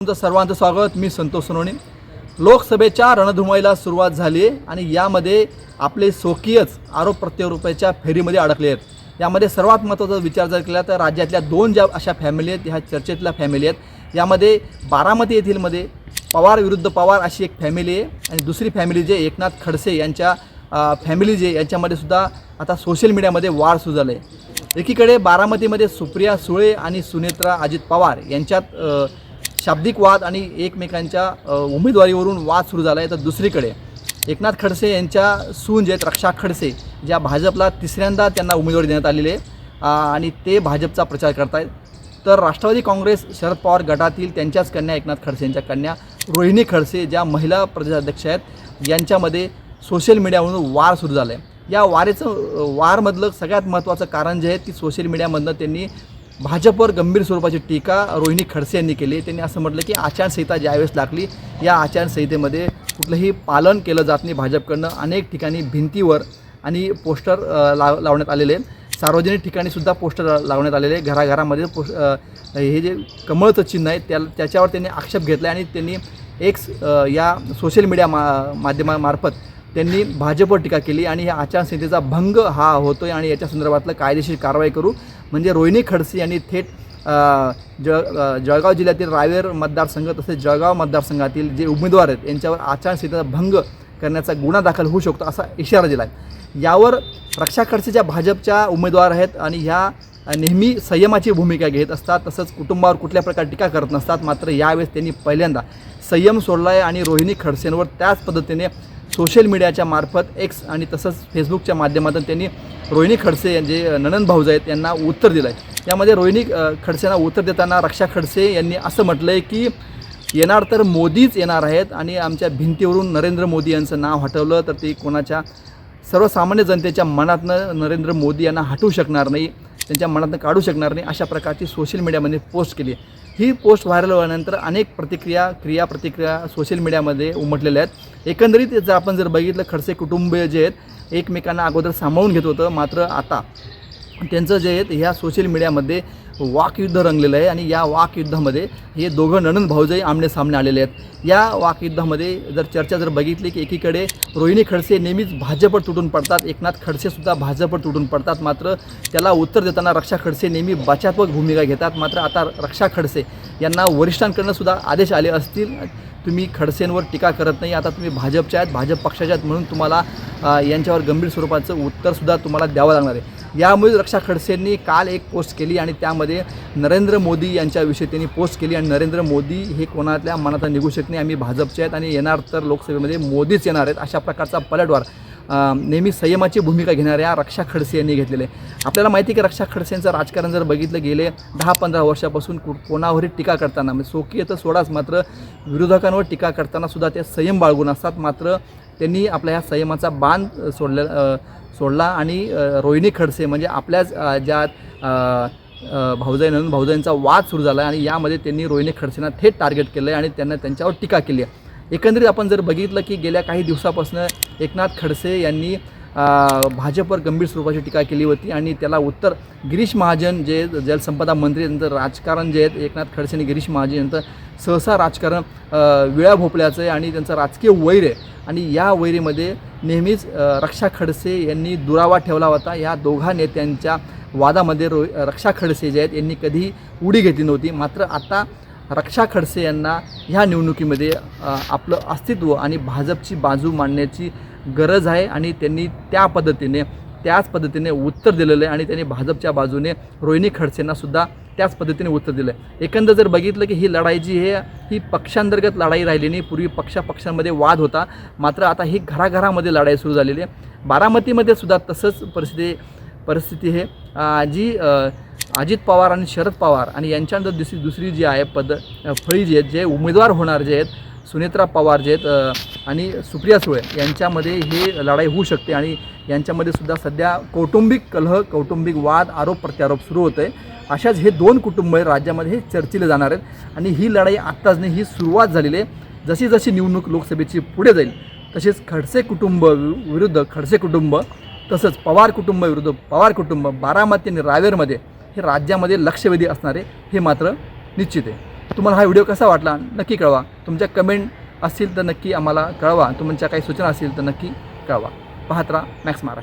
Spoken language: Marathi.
तुमचं सर्वांचं स्वागत. मी संतोष सोनवणे. लोकसभेच्या रणधुमाईला सुरुवात झाली आहे आणि यामध्ये आपले स्वकीयच आरोप प्रत्यारोपाच्या फेरीमध्ये अडकले आहेत. यामध्ये सर्वात महत्त्वाचा विचार जर केला तर राज्यातल्या दोन ज्या अशा फॅमिली आहेत ह्या चर्चेतल्या फॅमिली आहेत. यामध्ये बारामती येथीलमध्ये पवार विरुद्ध पवार अशी एक फॅमिली आहे आणि दुसरी फॅमिली जे एकनाथ खडसे यांच्या फॅमिली जे यांच्यामध्ये सुद्धा आता सोशल मीडियामध्ये वार सुरू झालं आहे. एकीकडे बारामतीमध्ये सुप्रिया सुळे आणि सुनेत्रा अजित पवार यांच्यात शाब्दिक वाद आणि एकमेकांच्या उमेदवारीवरून वाद सुरू झाला आहे तर दुसरीकडे एकनाथ खडसे यांच्या सून जे आहेत रक्षा खडसे ज्या भाजपला तिसऱ्यांदा त्यांना उमेदवारी देण्यात आलेली आहे आणि ते भाजपचा प्रचार करतायत. तर राष्ट्रवादी काँग्रेस शरद पवार गटातील त्यांच्याच कन्या एकनाथ खडसे यांच्या कन्या रोहिणी खडसे ज्या महिला प्रदेशाध्यक्ष आहेत यांच्यामध्ये सोशल मीडियावरून वार सुरू झाला आहे या वारेचं वारमधलं सगळ्यात महत्त्वाचं कारण जे आहे की सोशल मीडियामधनं त्यांनी भाजपवर गंभीर स्वरूपाची टीका रोहिणी खडसे यांनी केली. त्यांनी असं म्हटलं की आचारसंहिता ज्यावेळेस लागली या आचारसंहितेमध्ये कुठलंही पालन केलं जात नाही. भाजपकडनं अनेक ठिकाणी भिंतीवर आणि पोस्टर लाव लावण्यात आलेले सार्वजनिक ठिकाणीसुद्धा पोस्टर लावण्यात आलेले आहे. घराघरामध्ये पोस्ट हे जे कमळचं चिन्ह आहे त्या त्याच्यावर त्यांनी आक्षेप घेतला आणि त्यांनी एक्स या सोशल मीडिया मा माध्यमामार्फत त्यांनी भाजपवर टीका केली आणि या आचारसंहितेचा भंग हा होतो आहे आणि याच्या संदर्भातलं कायदेशीर कारवाई करू. म्हणजे रोहिणी खडसे यांनी थेट जळ जळगाव जिल्ह्यातील रावेर मतदारसंघ तसेच जळगाव मतदारसंघातील जे उमेदवार आहेत यांच्यावर आचारसंहितेचा भंग करण्याचा गुन्हा दाखल होऊ शकतो असा इशारा दिला आहे यावर रक्षा खडसे ज्या भाजपच्या उमेदवार आहेत आणि ह्या नेहमी संयमाची भूमिका घेत असतात तसंच कुटुंबावर कुठल्या प्रकारे टीका करत नसतात मात्र यावेळेस त्यांनी पहिल्यांदा संयम सोडला आहे आणि रोहिणी खडसेंवर त्याच पद्धतीने सोशल मीडियाच्या मार्फत एक्स आणि तसंच फेसबुकच्या माध्यमातून त्यांनी रोहिणी खडसे यांचे जे ननंद भाऊज आहेत यांना उत्तर दिलं आहे यामध्ये रोहिणी खडसेंना उत्तर देताना रक्षा खडसे यांनी असं म्हटलं आहे की येणार तर मोदीच येणार आहेत आणि आमच्या भिंतीवरून नरेंद्र मोदी यांचं नाव हटवलं तर ते कोणाच्या सर्वसामान्य जनतेच्या मनातनं नरेंद्र मोदी यांना हटवू शकणार नाही. त्यांच्या मनातनं काढू शकणार नाही अशा प्रकारची सोशल मीडियामध्ये पोस्ट केली ही पोस्ट व्हायरल होल्यानंतर अनेक प्रतिक्रिया क्रिया प्रतिक्रिया सोशल मीडियामध्ये उमटलेल्या आहेत. एकंदरीत जर आपण जर बघितलं खडसे कुटुंबीय जे आहेत एकमेकांना अगोदर सांभाळून घेत होतं मात्र आता त्यांचं जे आहे ह्या सोशल मीडियामध्ये वाकयुद्ध रंगलेलं आहे आणि या वाकयुद्धामध्ये हे दोघं नणंद भाऊजही आमने सामने आलेले आहेत. या वाकयुद्धामध्ये जर चर्चा जर बघितली की एकीकडे रोहिणी खडसे नेहमीच भाजपवर तुटून पडतात एकनाथ खडसेसुद्धा भाजपवर तुटून पडतात मात्र त्याला उत्तर देताना रक्षा खडसे नेहमी बचात्मक भूमिका घेतात. मात्र आता रक्षा खडसे यांना वरिष्ठांकडनं सुद्धा आदेश आले असतील. तुम्ही खडसेंवर टीका करत नाही आता तुम्ही भाजपच्या आहेत भाजप पक्षाच्या आहेत म्हणून तुम्हाला यांच्यावर गंभीर स्वरूपाचं उत्तरसुद्धा तुम्हाला द्यावं लागणार आहे. यामुळे रक्षा खडसेंनी काल एक पोस्ट केली आणि त्यामध्ये नरेंद्र मोदी यांच्याविषयी त्यांनी पोस्ट केली आणि नरेंद्र मोदी हे कोणातल्या मनात निघू शकत नाही. आम्ही भाजपचे आहेत आणि येणार तर लोकसभेमध्ये मोदीच येणार आहेत अशा प्रकारचा पलटवार नेहमी संयमाची भूमिका घेणाऱ्या रक्षा खडसे यांनी घेतलेले आहे. आपल्याला माहिती आहे की रक्षा खडसेंचं राजकारण जर बघितलं गेले दहा पंधरा वर्षापासून कु कोणावरही टीका करताना म्हणजे स्वकीय तर सोडाच मात्र विरोधकांवर टीका करताना सुद्धा ते संयम बाळगून असतात. मात्र त्यांनी आपल्या ह्या संयमाचा बांध सोडले सोडला आणि रोहिणी खडसे म्हणजे आपल्याच ज्या भाऊजाई नंदन भाऊजाईंचा वाद सुरू झाला आणि यामध्ये त्यांनी रोहिणी खडसेंना थेट टार्गेट केलं आहे आणि त्यांना त्यांच्यावर टीका केली आहे. एकंदरीत आपण जर बघितलं की गेल्या काही दिवसापासून एकनाथ खडसे यांनी भाजपवर गंभीर स्वरूपाची टीका केली होती आणि त्याला उत्तर गिरीश महाजन जे जलसंपदा मंत्री यांचं राजकारण जे आहेत एकनाथ खडसे आणि गिरीश महाजन यांचं सहसा राजकारण विळ्या विळा भोपळ्याचं आहे आणि त्यांचं राजकीय वैर आहे. आणि या वैरीमध्ये नेहमीच रक्षा खडसे यांनी दुरावा ठेवला होता. या दोघा नेत्यांच्या वादामध्ये रो रक्षा खडसे जे आहेत यांनी कधी उडी घेतली नव्हती. मात्र आता रक्षा खडसे यांना ह्या निवडणुकीमध्ये आपलं अस्तित्व आणि भाजपची बाजू मांडण्याची गरज आहे आणि त्यांनी त्या पद्धतीने त्याच पद्धतीने उत्तर दिलेलं आहे आणि त्यांनी भाजपच्या बाजूने रोहिणी खडसेंनासुद्धा त्याच पद्धतीने उत्तर दिलं आहे एकंदर जर बघितलं की ही लढाई जी आहे ही पक्षांतर्गत लढाई राहिली नाही पूर्वी पक्षापक्षांमध्ये वाद होता मात्र आता ही घराघरामध्ये लढाई सुरू झालेली आहे. बारामतीमध्ये सुद्धा तसंच परिस्थिती परिस्थिती आहे. जी अजित पवार आणि शरद पवार आणि यांच्यानंतर दुसरी दुसरी जी आहे पद फळी जी आहेत जे उमेदवार होणार जे आहेत सुनेत्रा पवार जे आहेत आणि सुप्रिया सुळे यांच्यामध्ये हे लढाई होऊ शकते आणि यांच्यामध्ये सुद्धा सध्या कौटुंबिक कलह कौटुंबिक वाद आरोप प्रत्यारोप सुरू होत आहे अशाच हे दोन कुटुंब आहे राज्यामध्ये हे चर्चेले जाणार आहेत. आणि ही लढाई आत्ताच नाही ही सुरुवात झालेली आहे. जशी जशी निवडणूक लोकसभेची पुढे जाईल तसेच खडसे कुटुंब वि- विरुद्ध खडसे कुटुंब तसंच पवार कुटुंब विरुद्ध पवार कुटुंब बारामती आणि रावेरमध्ये हे राज्यामध्ये लक्षवेधी असणारे हे मात्र निश्चित आहे. तुम्हाला हा व्हिडिओ कसा वाटला नक्की कळवा. तुमच्या कमेंट असतील तर नक्की आम्हाला कळवा. तुमच्या काही सूचना असतील तर नक्की कळवा. पाहत राहा मॅक्स महाराष्ट्र